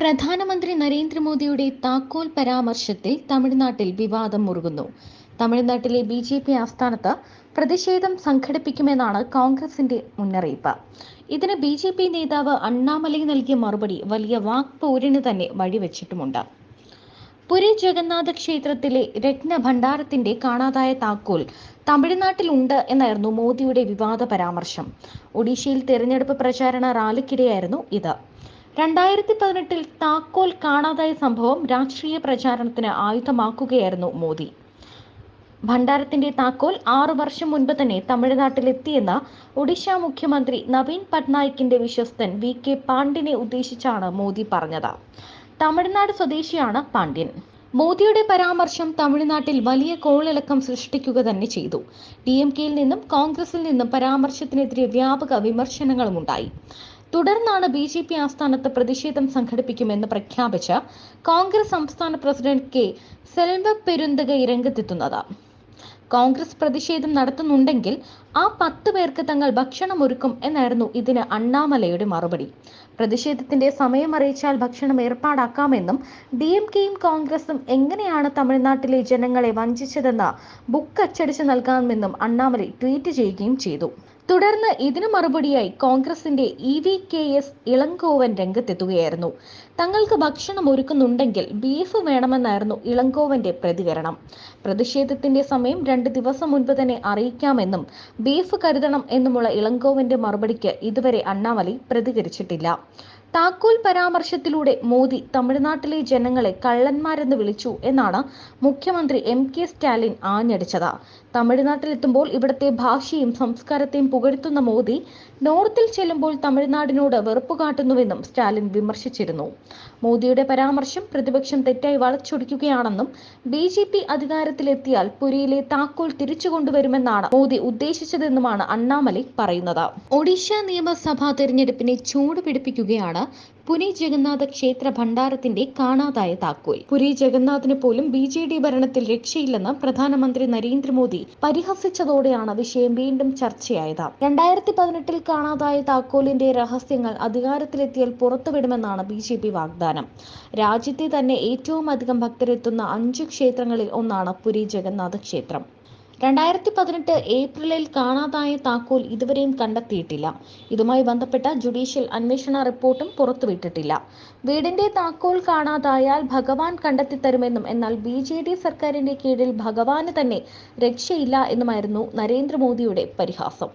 പ്രധാനമന്ത്രി നരേന്ദ്രമോദിയുടെ താക്കോൽ പരാമർശത്തിൽ തമിഴ്നാട്ടിൽ വിവാദം മുറുകുന്നു. തമിഴ്നാട്ടിലെ ബി ജെ പി ആസ്ഥാനത്ത് പ്രതിഷേധം സംഘടിപ്പിക്കുമെന്നാണ് കോൺഗ്രസിന്റെ മുന്നറിയിപ്പ്. ഇതിന് ബി ജെ പി നേതാവ് അണ്ണാമലൈ നൽകിയ മറുപടി വലിയ വാക്പോരിന് തന്നെ വഴിവെച്ചിട്ടുമുണ്ട്. പുരി ജഗന്നാഥ ക്ഷേത്രത്തിലെ രത്നഭണ്ഡാരത്തിന്റെ കാണാതായ താക്കോൽ തമിഴ്നാട്ടിലുണ്ട് എന്നായിരുന്നു മോദിയുടെ വിവാദ പരാമർശം. ഒഡീഷയിൽ തെരഞ്ഞെടുപ്പ് പ്രചാരണ റാലിക്കിടെയായിരുന്നു ഇത്. രണ്ടായിരത്തി പതിനെട്ടിൽ താക്കോൽ കാണാതായ സംഭവം രാഷ്ട്രീയ പ്രചാരണത്തിന് ആയുധമാക്കുകയായിരുന്നു മോദി. ഭണ്ഡാരത്തിന്റെ താക്കോൽ ആറു വർഷം മുൻപ് തന്നെ തമിഴ്നാട്ടിലെത്തിയെന്ന ഒഡീഷ മുഖ്യമന്ത്രി നവീൻ പട്നായിക്കിന്റെ വിശ്വസ്തൻ വി കെ പാണ്ഡ്യനെ ഉദ്ദേശിച്ചാണ് മോദി പറഞ്ഞത്. തമിഴ്നാട് സ്വദേശിയാണ് പാണ്ഡ്യൻ. മോദിയുടെ പരാമർശം തമിഴ്നാട്ടിൽ വലിയ കോളിളക്കം സൃഷ്ടിക്കുക തന്നെ ചെയ്തു. ഡി എം കെയിൽ നിന്നും കോൺഗ്രസിൽ നിന്നും പരാമർശത്തിനെതിരെ വ്യാപക വിമർശനങ്ങളുമുണ്ടായി. തുടർന്നാണ് ബി ജെ പി ആസ്ഥാനത്ത് പ്രതിഷേധം സംഘടിപ്പിക്കുമെന്ന് പ്രഖ്യാപിച്ച് കോൺഗ്രസ് സംസ്ഥാന പ്രസിഡന്റ് കെ സെൽവ പെരുന്തകൈ രംഗത്തെത്തുന്നത്. കോൺഗ്രസ് പ്രതിഷേധം നടത്തുന്നുണ്ടെങ്കിൽ ആ പത്ത് പേർക്ക് തങ്ങൾ ഭക്ഷണം ഒരുക്കും എന്നായിരുന്നു ഇതിന് അണ്ണാമലയുടെ മറുപടി. പ്രതിഷേധത്തിന്റെ സമയം അറിയിച്ചാൽ ഭക്ഷണം ഏർപ്പാടാക്കാമെന്നും ഡി എം കെയും കോൺഗ്രസും എങ്ങനെയാണ് തമിഴ്നാട്ടിലെ ജനങ്ങളെ വഞ്ചിച്ചതെന്ന് ബുക്ക് അച്ചടിച്ച് നൽകാമെന്നും അണ്ണാമലൈ ട്വീറ്റ് ചെയ്യുകയും ചെയ്തു. തുടർന്ന് ഇതിനു മറുപടിയായി കോൺഗ്രസിന്റെ E V K S Elangovan രംഗത്തെത്തുകയായിരുന്നു. തങ്ങൾക്ക് ഭക്ഷണം ഒരുക്കുന്നുണ്ടെങ്കിൽ ബീഫ് വേണമെന്നായിരുന്നു ഇളങ്കോവന്റെ പ്രതികരണം. പ്രതിഷേധത്തിന്റെ സമയം രണ്ട് ദിവസം മുൻപ് തന്നെ അറിയിക്കാമെന്നും ബീഫ് കരുതണം എന്നുമുള്ള ഇളങ്കോവന്റെ മറുപടിക്ക് ഇതുവരെ അണ്ണാമലൈ പ്രതികരിച്ചിട്ടില്ല. താക്കോൽ പരാമർശത്തിലൂടെ മോദി തമിഴ്നാട്ടിലെ ജനങ്ങളെ കള്ളന്മാരെന്ന് വിളിച്ചു എന്നാണ് മുഖ്യമന്ത്രി എം കെ സ്റ്റാലിൻ ആഞ്ഞടിച്ചത്. തമിഴ്നാട്ടിലെത്തുമ്പോൾ ഇവിടുത്തെ ഭാഷയും സംസ്കാരത്തെയും പുകഴ്ത്തുന്ന മോദി നോർത്തിൽ ചെല്ലുമ്പോൾ തമിഴ്നാടിനോട് വെറുപ്പ് കാട്ടുന്നുവെന്നും സ്റ്റാലിൻ വിമർശിച്ചിരുന്നു. മോദിയുടെ പരാമർശം പ്രതിപക്ഷം തെറ്റായി വളച്ചൊടിക്കുകയാണെന്നും ബി ജെ പി അധികാരത്തിലെത്തിയാൽ പുരിയിലെ താക്കോൽ തിരിച്ചു കൊണ്ടുവരുമെന്നാണ് മോദി ഉദ്ദേശിച്ചതെന്നുമാണ് അണ്ണാമലൈ പറയുന്നത്. ഒഡീഷ നിയമസഭാ തെരഞ്ഞെടുപ്പിനെ ചൂട് പിടിപ്പിക്കുകയാണ് പുരി ജഗന്നാഥ ക്ഷേത്ര ഭണ്ഡാരത്തിന്റെ കാണാതായ താക്കോൽ. പുരി ജഗന്നാഥിന് പോലും ബി ജെ ഡി ഭരണത്തിൽ രക്ഷയില്ലെന്ന് പ്രധാനമന്ത്രി നരേന്ദ്രമോദി പരിഹസിച്ചതോടെയാണ് വിഷയം വീണ്ടും ചർച്ചയായത്. രണ്ടായിരത്തി പതിനെട്ടിൽ കാണാതായ താക്കോലിന്റെ രഹസ്യങ്ങൾ അധികാരത്തിലെത്തിയാൽ പുറത്തുവിടുമെന്നാണ് ബി ജെ പി വാഗ്ദാനം. രാജ്യത്തെ തന്നെ ഏറ്റവും അധികം ഭക്തരെത്തുന്ന അഞ്ച് ക്ഷേത്രങ്ങളിൽ ഒന്നാണ് പുരി ജഗന്നാഥ ക്ഷേത്രം. രണ്ടായിരത്തി പതിനെട്ട് ഏപ്രിലിൽ കാണാതായ താക്കോൽ ഇതുവരെയും കണ്ടെത്തിയിട്ടില്ല. ഇതുമായി ബന്ധപ്പെട്ട ജുഡീഷ്യൽ അന്വേഷണ റിപ്പോർട്ടും പുറത്തുവിട്ടിട്ടില്ല. വീടിന്റെ താക്കോൽ കാണാതായാൽ ഭഗവാൻ കണ്ടെത്തിത്തരുമെന്നും എന്നാൽ ബി ജെ ഡി സർക്കാരിന്റെ കീഴിൽ ഭഗവാന് തന്നെ രക്ഷയില്ല എന്നുമായിരുന്നു നരേന്ദ്രമോദിയുടെ പരിഹാസം.